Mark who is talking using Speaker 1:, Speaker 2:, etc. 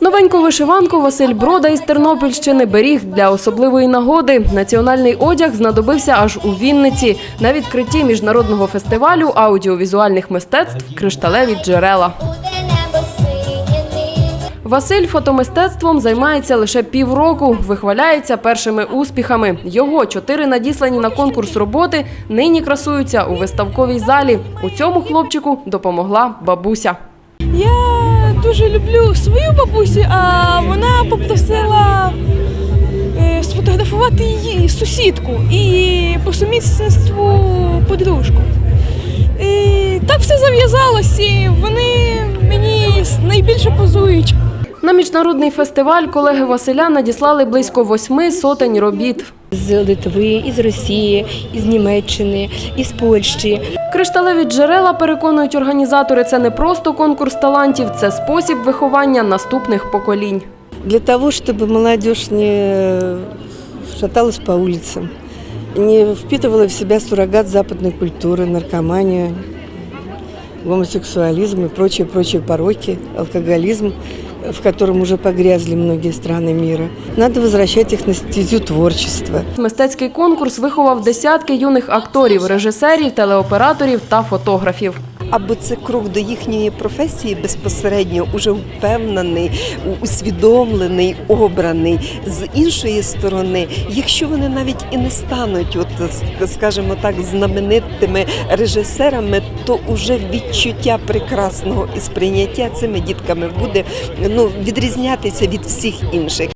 Speaker 1: Новеньку вишиванку Василь Брода із Тернопільщини беріг для особливої нагоди. Національний одяг знадобився аж у Вінниці на відкритті міжнародного фестивалю аудіовізуальних мистецтв Кришталеві джерела. Василь фотомистецтвом займається лише півроку, вихваляється першими успіхами. Його чотири надіслані на конкурс роботи нині красуються у виставковій залі. У цьому хлопчику допомогла бабуся.
Speaker 2: Дуже люблю свою бабусю, а вона попросила е, сфотографувати її сусідку і по сумісництву подружку. І так все зав'язалось, і вони мені найбільше позують.
Speaker 1: На міжнародний фестиваль колеги Василя надіслали близько восьми сотень робіт.
Speaker 3: з Литви, із Росії, із Німеччини, із Польщі.
Speaker 1: Кришталеві джерела переконують організатори. Це не просто конкурс талантів, це спосіб виховання наступних поколінь.
Speaker 4: для того, чтобы молодежь не шаталась по улицам, не впитывала в себя суррогат западной культуры, наркоманию, гомосексуализм и прочие-прочие пороки, алкоголизм, в котором уже погрязли многие страны мира. Надо возвращать их на стезю творчества.
Speaker 1: Мистецький конкурс виховав десятки юних акторів, режисерів, телеоператорів та фотографів.
Speaker 5: Аби це крок до їхньої професії безпосередньо уже впевнений, усвідомлений, обраний. З іншої сторони, якщо вони навіть і не стануть, от скажімо так, знаменитими режисерами, то уже відчуття прекрасного і сприйняття цими дітками буде ну відрізнятися від всіх інших.